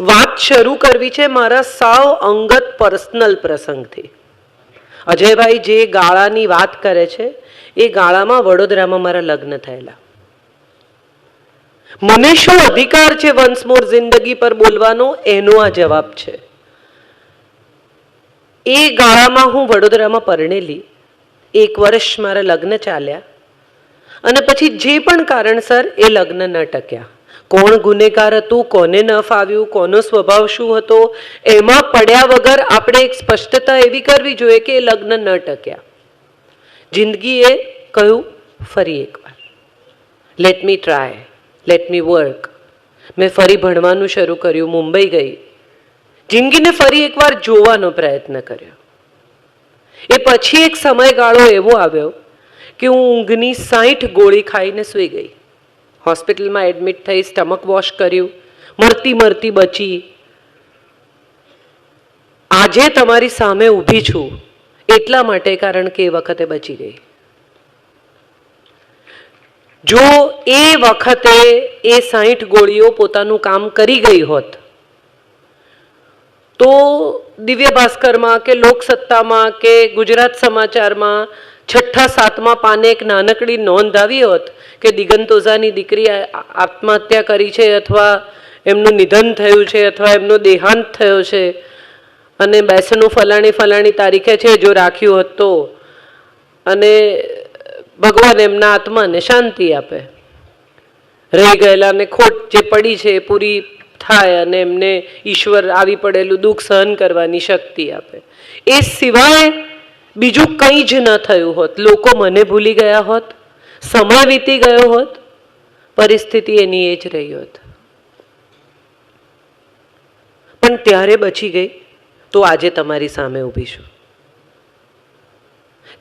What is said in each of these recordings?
વાત શરૂ કરવી છે મારા સાવ અંગત પર્સનલ પ્રસંગથી. અજયભાઈ જે ગાળાની વાત કરે છે, એ ગાળામાં વડોદરામાં મારા લગ્ન થયેલા. મને શું અધિકાર છે વન્સ મોર જિંદગી પર બોલવાનો? એનો આ જવાબ છે. એ ગાળામાં હું વડોદરામાં પરણેલી. એક વર્ષ મારા લગ્ન ચાલ્યા. અને પછી જે પણ કારણસર એ લગ્ન ન ટક્યા. કોણ ગુનેગાર હતું, કોને ન ફાવ્યું કોનો સ્વભાવ શું હતો, એમાં પડ્યા વગર આપણે એક સ્પષ્ટતા એવી કરવી જોઈએ કે એ લગ્ન ન ટક્યા. જિંદગીએ કહ્યું, ફરી એકવાર. Let me try let me work મેં ફરી ભણવાનું શરૂ કર્યું, મુંબઈ ગઈ. જિંદગીને ફરી એકવાર જોવાનો પ્રયત્ન કર્યો. એ પછી એક સમયગાળો એવો આવ્યો કે હું ઊંઘની સાઠ ગોળી ખાઈને સૂઈ ગઈ. હોસ્પિટલમાં એડમિટ થઈ, સ્ટમક વોશ કર્યું, મરતી મરતી બચી. આજે તમારી સામે ઊભી છું, એટલા માટે કારણ કે એ વખતે બચી ગઈ. જો એ વખતે એ સાઠ ગોળીઓ પોતાનું કામ કરી ગઈ હોત, તો દિવ્ય ભાસ્કરમાં કે લોકસત્તામાં કે ગુજરાત સમાચારમાં છઠ્ઠા સાતમા પાને એક નાનકડી નોંધ આવી હોત કે દિગંત ઓઝાની દીકરી આત્મહત્યા કરી છે અથવા એમનું નિધન થયું છે અથવા એમનો દેહાંત થયો છે. અને બેસણું ફલાણી ફલાણી તારીખે છે જો રાખ્યું હોત તો. અને ભગવાન એમના આત્માને શાંતિ આપે. રહી ગયેલાને ખોટ જે પડી છે એ પૂરી થાય અને એમને ઈશ્વર આવી પડેલું દુઃખ સહન કરવાની શક્તિ આપે. એ સિવાય બીજું કંઈ જ ન થયું હોત. લોકો મને ભૂલી ગયા હોત, સમય વીતી ગયો હોત, પરિસ્થિતિ એની એ જ રહી હોત. પણ ત્યારે બચી ગઈ તો આજે તમારી સામે ઊભી છું.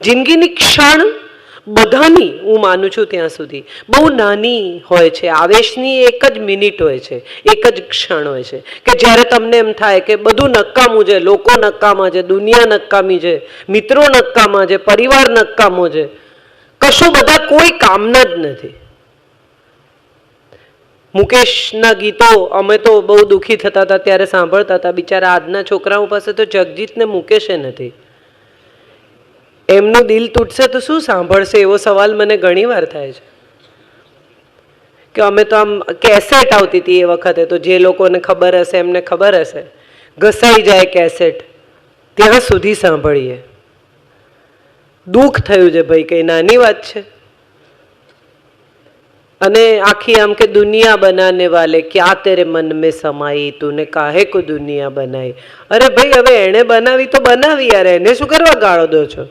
જિંદગીની ક્ષણ બધાની હું માનું છું ત્યાં સુધી. બહુ નાની હોય છે, આવેશની એક જ મિનિટ હોય છે, એક જ ક્ષણ હોય છે, કે જ્યારે તમને એમ થાય કે બધું નકામું છે, લોકો નકામા છે, દુનિયા નકામી છે, મિત્રો નકામા છે, પરિવાર નકામો છે, કશું બધા કોઈ કામના જ નથી. મુકેશના ગીતો અમે તો બહુ દુઃખી થતા હતા, ત્યારે સાંભળતા હતા. બિચારા આજના છોકરાઓ પાસે તો જગજીતને મુકેશે નથી. એમનું દિલ તૂટશે તો શું સાંભળશે? એવો સવાલ મને ઘણીવાર થાય છે. કે અમે તો આમ કેસેટ આવતી હતી એ વખતે, તો જે લોકોને ખબર હશે, એમને ખબર હશે. ઘસાઈ જાય કેસેટ ત્યાં સુધી સાંભળીએ. દુઃખ થયું છે ભાઈ, કઈ નાની વાત છે. અને આખી આમ કે દુનિયા બનાને વાલે, ક્યાં તેરે મન મેં સમાઈ, તુને કાહે કો દુનિયા બનાવી અરે ભાઈ, હવે એણે બનાવી તો બનાવી યાર, એને શું કરવા ગાળો દો છો?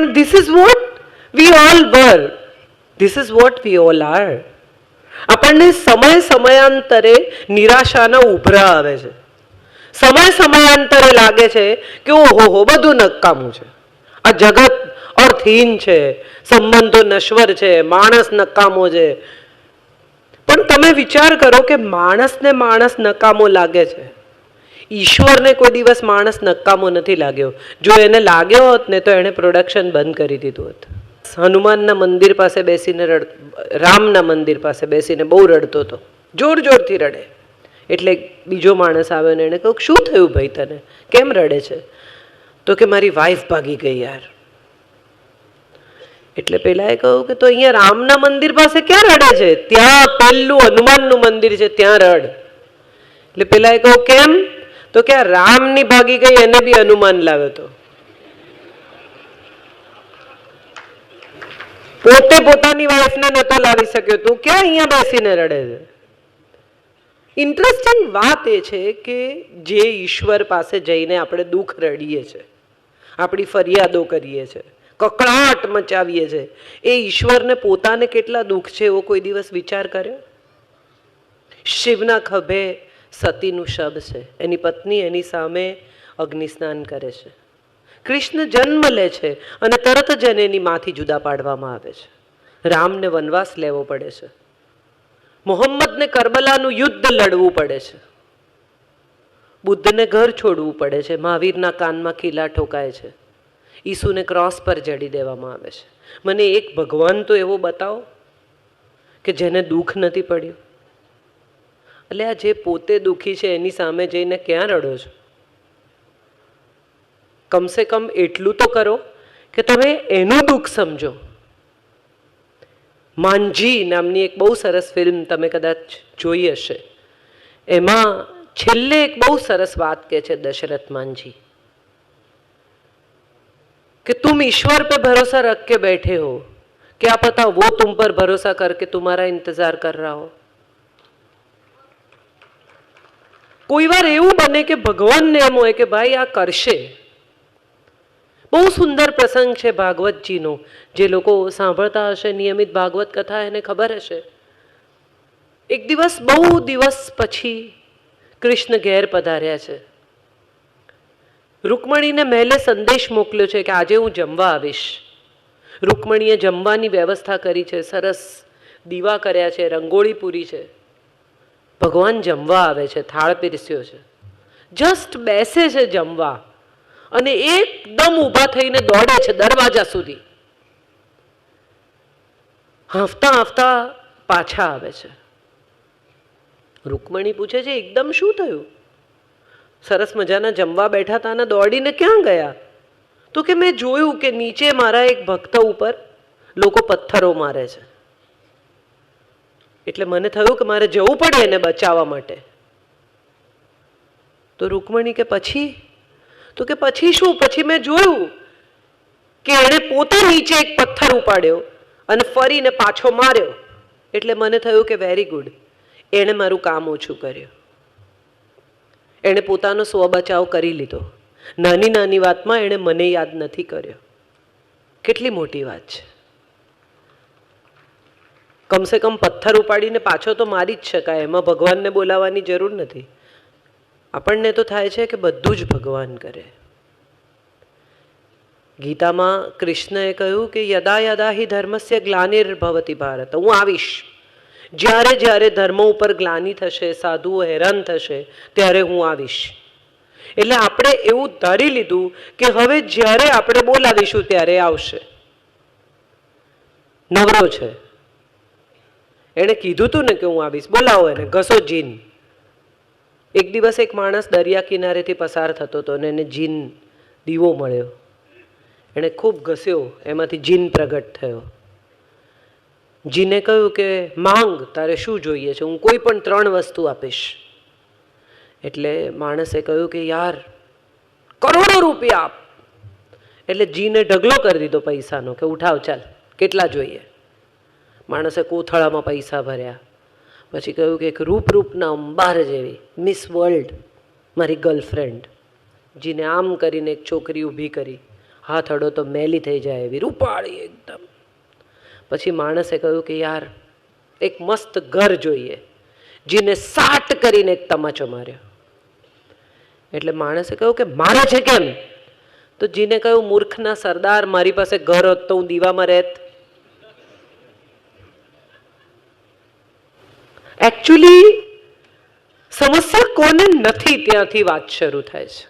પણ this is what we all were. This is what we all are. આપણને સમય સમયાંતરે નિરાશાના ઉભરા આવે છે સમય સમયાંતરે લાગે છે કે ઓહો હો, બધું નકામું છે આ જગત અર્થહીન છે, સંબંધો નશ્વર છે, માણસ નકામો છે પણ તમે વિચાર કરો કે માણસને માણસ નકામો લાગે છે ઈશ્વરને કોઈ દિવસ માણસ નકામો નથી લાગ્યો. જો એને લાગ્યો હોત ને તો એણે પ્રોડક્શન બંધ કરી દીધું હોત. હનુમાનના મંદિર પાસે બેસીને રડ, રામના મંદિર પાસે બેસીને બહુ રડતો હતો. જોર જોરથી રડે. એટલે બીજો માણસ આવ્યો ને એણે કહ્યું, શું થયું ભાઈ તને? કેમ રડે છે? તો કે, મારી વાઈફ ભાગી ગઈ યાર. એટલે પેલાએ કહ્યું કે, તો અહીંયા રામના મંદિર પાસે ક્યાં રડે છે? ત્યાં પેલું હનુમાનનું મંદિર છે, ત્યાં રડ. એટલે પેલાએ કહ્યું, કેમ? તો કે રામની ભાગી ગઈ એને બી અનુમાન લાવ્યો તો. પોતે પોતાની વાઈફને નતો લાવી શક્યો. તું ક્યાં અહીંયા બેસીને રડે છે? ઇન્ટરેસ્ટિંગ વાત એ છે કે જે ઈશ્વર પાસે જઈને આપણે દુઃખ રડીએ છીએ આપણી ફરિયાદો કરીએ છીએ કકળાટ મચાવીએ છીએ એ ઈશ્વરને પોતાને કેટલા દુઃખ છે એવો કોઈ દિવસ વિચાર કર્યો? શિવના ખભે સતીનું શબ છે. એની પત્ની એની સામે અગ્નિસ્નાન કરે છે. કૃષ્ણ જન્મ લે છે અને તરત જ એને એની માથી જુદા પાડવામાં આવે છે. રામને વનવાસ લેવો પડે છે. મોહમ્મદને કરબલાનું યુદ્ધ લડવું પડે છે. બુદ્ધને ઘર છોડવું પડે છે. મહાવીરના કાનમાં ખીલા ઠોકાય છે. ઈસુને ક્રોસ પર જડી દેવામાં આવે છે. મને એક ભગવાન તો એવો બતાવો કે જેને દુઃખ નથી પડ્યું. એટલે આ જે પોતે દુઃખી છે, એની સામે જઈને ક્યાં રડો છો? કમસે કમ એટલું તો કરો કે તમે એનું દુઃખ સમજો. માનજી નામની એક બહુ સરસ ફિલ્મ તમે કદાચ જોઈ હશે. એમાં છેલ્લે એક બહુ સરસ વાત કહે છે દશરથ માનજી. કે તુમ ઈશ્વર પર ભરોસા રખ કે બેઠે હો? ક્યા પતા વો તુમ પર ભરોસા કર કે તુમારા ઇંતજાર કર રહા હો? કોઈ વાર એવું બને કે ભગવાનને એમ હોય કે ભાઈ આ કરશે. બહુ સુંદર પ્રસંગ છે ભાગવતજીનો. જે લોકો સાંભળતા હશે, નિયમિત ભાગવત કથા એને ખબર હશે. એક દિવસ, બહુ દિવસ પછી કૃષ્ણ ઘેર પધાર્યા છે. રૂકમણીને મહેલે સંદેશ મોકલ્યો છે કે આજે હું જમવા આવીશ. રૂકમણીએ જમવાની વ્યવસ્થા કરી છે, સરસ દીવા કર્યા છે, રંગોળી પૂરી છે. ભગવાન જમવા આવે છે, થાળ પીરસ્યો છે. જસ્ટ બેસે છે જમવા અને એકદમ ઊભા થઈને દોડે છે દરવાજા સુધી. હાંફતા હાંફતા પાછા આવે છે. રૂકમણી પૂછે છે, એકદમ શું થયું? સરસ મજાના જમવા બેઠા હતા અને દોડીને ક્યાં ગયા? તો કે મેં જોયું કે નીચે મારા એક ભક્ત ઉપર લોકો પથ્થરો મારે છે. એટલે મને થયું કે મારે જવું પડે એને બચાવવા માટે. તો રૂકમણી કે પછી? તો કે પછી શું? પછી મેં જોયું કે એણે પોતે નીચે એક પથ્થર ઉપાડ્યો અને ફરીને પાછો માર્યો. એટલે મને થયું કે વેરી ગુડ એણે મારું કામ ઓછું કર્યું. એણે પોતાનો સ્વ બચાવ કરી લીધો. નાની નાની વાતમાં એણે મને યાદ નથી કર્યો. કેટલી મોટી વાત છે. કમસે કમ પથ્થર ઉપાડીને પાછો તો મારી જ શકાય, એમાં ભગવાનને બોલાવવાની જરૂર નથી. આપણને તો થાય છે કે બધું જ ભગવાન કરે. ગીતામાં કૃષ્ણએ કહ્યું કે યદા યદા હિ ધર્મસ્ય ગ્લાનિર્ભવતી ભારત, હું આવીશ. જ્યારે જ્યારે ધર્મ ઉપર ગ્લાની થશે, સાધુઓ હેરાન થશે, ત્યારે હું આવીશ. એટલે આપણે એવું ધારી લીધું કે હવે જ્યારે આપણે બોલાવીશું, ત્યારે આવશે. નવરો છે. એણે કીધું હતું ને કે હું આવીશ, બોલાવો એને, ઘસો જીન. એક દિવસ એક માણસ દરિયા કિનારેથી પસાર થતો હતો અને એને જીન દીવો મળ્યો. એણે ખૂબ ઘસ્યો, એમાંથી જીન પ્રગટ થયો. જીને કહ્યું કે, માંગ, તારે શું જોઈએ છે? હું કોઈ પણ ત્રણ વસ્તુ આપીશ. એટલે માણસે કહ્યું કે, યાર, કરોડો રૂપિયા આપ. એટલે જીને ઢગલો કરી દીધો પૈસાનો કે, ઉઠાવ, ચાલ, કેટલા જોઈએ? માણસે કોથળામાં પૈસા ભર્યા. પછી કહ્યું કે એક રૂપ રૂપના અંબાર જેવી મિસ વર્લ્ડ મારી ગર્લફ્રેન્ડ જીને આમ કરીને એક છોકરી ઊભી કરી. હાથ અડો તો મેલી થઈ જાય એવી, રૂપાળી એકદમ. પછી માણસે કહ્યું કે, યાર, એક મસ્ત ઘર જોઈએ. જીને સાટ કરીને એક તમાચો માર્યો. એટલે માણસે કહ્યું કે, મારે છે કેમ? તો જીને કહ્યું, મૂર્ખના સરદાર મારી પાસે ઘર હોત તો હું દીવામાં રહેત. એકચ્યુઅલી સમસ્યા કોને નથી ત્યાંથી વાત શરૂ થાય છે?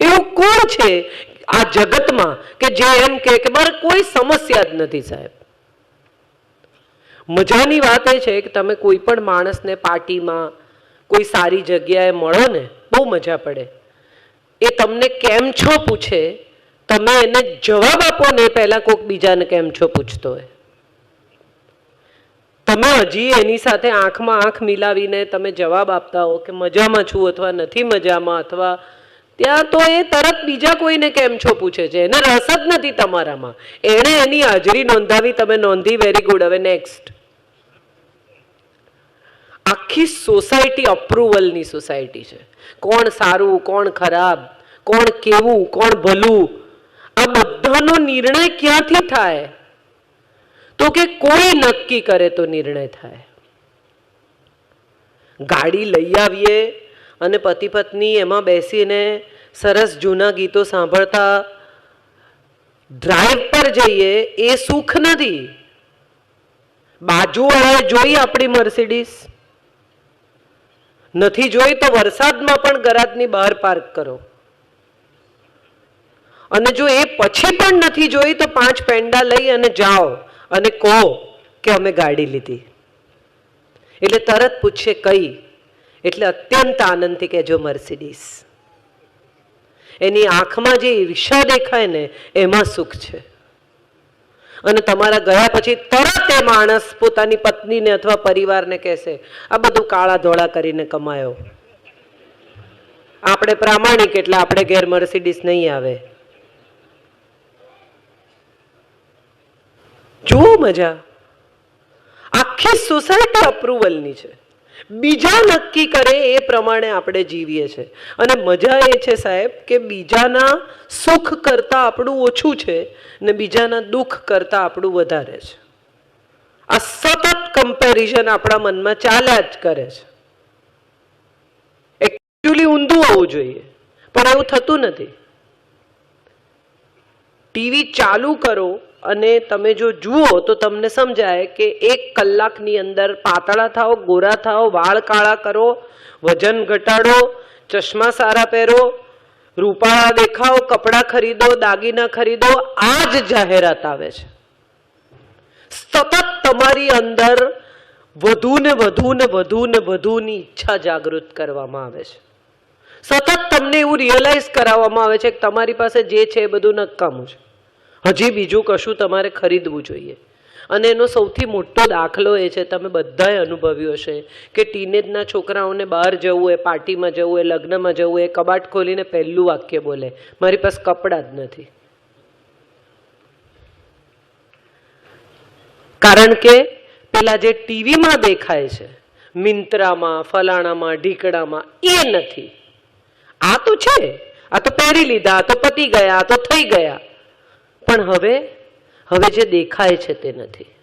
એવું કોણ છે આ જગતમાં કે જે એમ કે મારે કોઈ સમસ્યા જ નથી સાહેબ? મજાની વાત એ છે કે તમે કોઈ પણ માણસને પાર્ટીમાં કોઈ સારી જગ્યાએ મળો ને, બહુ મજા પડે. એ તમને કેમ છો પૂછે? તમે એને જવાબ આપો ને પહેલાં કોઈક બીજાને કેમ છો પૂછતો હોય. તમે હજી એની સાથે આંખમાં આંખ મિલાવીને તમે જવાબ આપતા હો કે મજામાં છું અથવા નથી મજામાં અથવા ત્યાં તો એ તરત બીજા કોઈને કેમ છો પૂછે છે? એને રસ જ નથી તમારામાં. એણે એની હાજરી નોંધાવી, તમે નોંધી વેરી ગુડ હવે નેક્સ્ટ આખી સોસાયટી અપ્રુવલની સોસાયટી છે. કોણ સારું, કોણ ખરાબ, કોણ કેવું, કોણ ભલું? આ બધાનો નિર્ણય ક્યાંથી થાય? તો કે કોઈ નક્કી કરે તો નિર્ણય થાય. ગાડી લઈ આવીએ અને પતિ પત્ની એમાં બેસીને સરસ જૂના ગીતો સાંભળતા ડ્રાઈવ પર જઈએ એ સુખ નથી. બાજુવાળાએ જોઈ આપણી મર્સિડીસ નથી જોઈ તો વરસાદમાં પણ ગરાજની બહાર પાર્ક કરો. અને જો એ પછી પણ નથી જોઈ તો પાંચ પેંડા લઈ અને જાઓ. અને કહો કે અમે ગાડી લીધી. એટલે તરત પૂછશે કઈ? એટલે અત્યંત આનંદથી કહેજો મર્સિડીસ એની આંખમાં જે ઈર્ષા દેખાય ને, એમાં સુખ છે. અને તમારા ગયા પછી તરત એ માણસ પોતાની પત્નીને અથવા પરિવારને કહેશે, આ બધું કાળા ધોળા કરીને કમાયો. આપણે પ્રામાણિક એટલે આપણે ઘેર મર્સિડીસ નહીં આવે. જુઓ મજા. આખી સોસાયટી અપ્રુવલની છે. બીજા નક્કી કરે એ પ્રમાણે આપણે જીવીએ છીએ અને મજા એ છે સાહેબ કે બીજાના સુખ કરતાં આપણું ઓછું છે ને બીજાના દુઃખ કરતાં આપણું વધારે છે. આ સતત કમ્પેરિઝન આપણા મનમાં ચાલ્યા જ કરે છે. એકચ્યુઅલી ઊંધું હોવું જોઈએ. પણ એવું થતું નથી. ટીવી ચાલુ કરો. અને તમે જો જુઓ તો તમને સમજાય કે એક કલાકની અંદર પાતળા થાઓ, ગોરા થાઓ, વાળ કાળા કરો, વજન ઘટાડો, ચશ્મા સારા પહેરો, રૂપાળા દેખાઓ, કપડાં ખરીદો, દાગીના ખરીદો, આ જ જાહેરાત આવે છે. સતત તમારી અંદર વધુ ને વધુ ને વધુ ને વધુની ઈચ્છા જાગૃત કરવામાં આવે છે. સતત તમને એવું રિયલાઇઝ કરાવવામાં આવે છે કે તમારી પાસે જે છે એ બધું નકામું છે. હજી બીજું કશું તમારે ખરીદવું જોઈએ. અને એનો સૌથી મોટો દાખલો એ છે, તમે બધાએ અનુભવ્યો હશે કે ટીનેજના છોકરાઓને બહાર જવું હોય પાર્ટીમાં જવું હોય લગ્નમાં જવું હોય કબાટ ખોલીને પહેલું વાક્ય બોલે. મારી પાસે કપડાં જ નથી. કારણ કે પેલા જે ટીવીમાં દેખાય છે, મિંત્રામાં, ફલાણામાં, ઢીકડામાં, એ નથી. આ તો છે. આ તો પહેરી લીધા, આ તો પતી ગયા, આ તો થઈ ગયા. પણ હવે હવે જે દેખાય છે તે નથી.